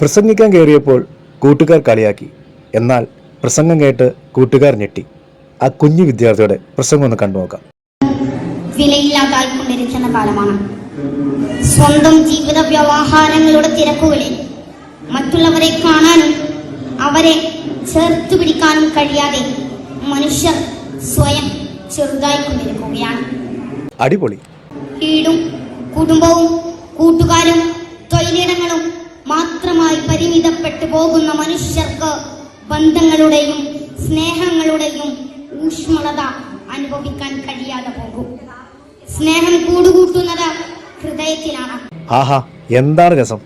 പ്രസംഗിക്കാൻ കയറിയപ്പോൾ കൂട്ടുകാർ കളിയാക്കി. എന്നാൽ പ്രസംഗം കേട്ട് കൂട്ടുകാർ ഞെട്ടി. ആ കുഞ്ഞു വിദ്യാർത്ഥിയുടെ പ്രസംഗം ഒന്ന് കണ്ടുനോക്കാം വിലയില്ലാതായിക്കൊണ്ടിരിക്കുന്ന കാലമാണ്. സ്വന്തം ജീവിത വ്യവഹാരങ്ങളുടെ തിരക്കുകളിൽ മറ്റുള്ളവരെ കാണാനും അവരെ ചേർത്ത് പിടിക്കാനും കഴിയാതെ മനുഷ്യർ സ്വയം ചെറുതായിക്കൊണ്ടിരിക്കുകയാണ്. അടിപൊളി. വീടും കുടുംബവും പോകുന്ന മനുഷ്യർക്ക് ബന്ധങ്ങളുടെയും സ്നേഹങ്ങളുടെയും ഊഷ്മളത അനുഭവിക്കാൻ കഴിയാതെ പോകും. സ്നേഹം കൂടുകൂട്ടുന്നത് ഹൃദയത്തിലാണ്. ആഹാ എന്താണ് രസം?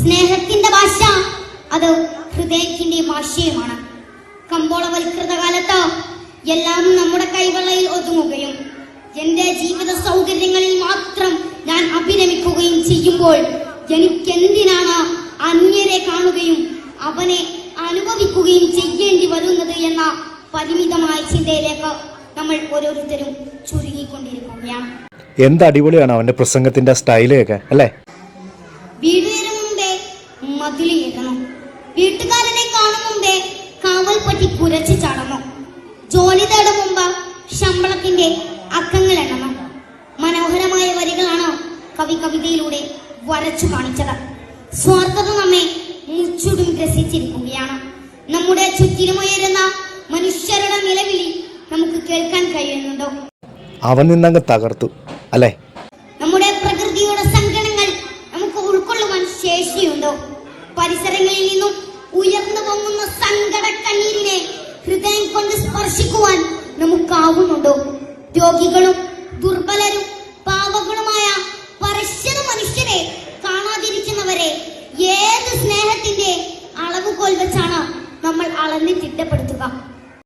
സ്നേഹത്തിന്റെ ഭാഷ അത് ഹൃദയത്തിന്റെ ഭാഷയുമാണ്. കമ്പോളവൽകൃത കാലത്ത് എല്ലാം നമ്മുടെ കൈവെള്ളയിൽ ഒതുങ്ങുകയും എന്റെ ജീവിത സൗകര്യങ്ങളിൽ മാത്രം ഞാൻ അഭിരമിക്കുകയും ചെയ്യുമ്പോൾ എനിക്കെന്തിനാണ് അന്യരെ കാണുകയും അവനെ അനുഭവിക്കുകയും ചെയ്യേണ്ടി വരുന്നത് എന്ന പരിമിതമായ ചിന്തയിലേക്ക് നമ്മൾ ഓരോരുത്തരും ചുരുങ്ങിക്കൊണ്ടിരിക്കുകയാണ്. എന്ത് അടിപൊളിയാണ് അവന്റെ പ്രസംഗത്തിന്റെ സ്റ്റൈലൊക്കെ അല്ലേ? വീടുകയറും മുമ്പേ മതിലിയേക്കണം വീട്ടുകാരനെ കാണും മുമ്പേ കാവൽപ്പട്ടി കുരച്ചു ചാടണം. ജോലി തേടും മുമ്പ് ശമ്പളത്തിന്റെ അക്കങ്ങൾ എണ്ണണം. മനോഹരമായ വരികളാണ് കവി കവിതയിലൂടെ വരച്ചു കാണിച്ചത്. സ്വാർത്ഥത നമ്മെ മുച്ചൂടും ഗ്രസിച്ചിരിക്കുകയാണ് നമ്മുടെ ചുറ്റിലുമുയരുന്ന മനുഷ്യരുടെ നിലവിളി നമുക്ക് കേൾക്കാൻ കഴിയുന്നുണ്ടോ? അവൻ നിന്നങ്ങ് തകർത്തു അല്ലേ? നമ്മുടെ പ്രകൃതിയുടെ സങ്കടങ്ങൾ നമുക്ക് ഉൾക്കൊള്ളുവാൻ ശേഷിയുണ്ടോ? പരിസരങ്ങളിൽ നിന്നും ഉയർന്നു പൊങ്ങുന്ന സങ്കട കണ്ണീരിനെ ഹൃദയം കൊണ്ട് സ്പർശിക്കുവാൻ നമുക്കാവുന്നുണ്ടോ? രോഗികളും ദുർബലരും പാവങ്ങളുമായ അളന്ന് തിട്ടപ്പെടുത്തുക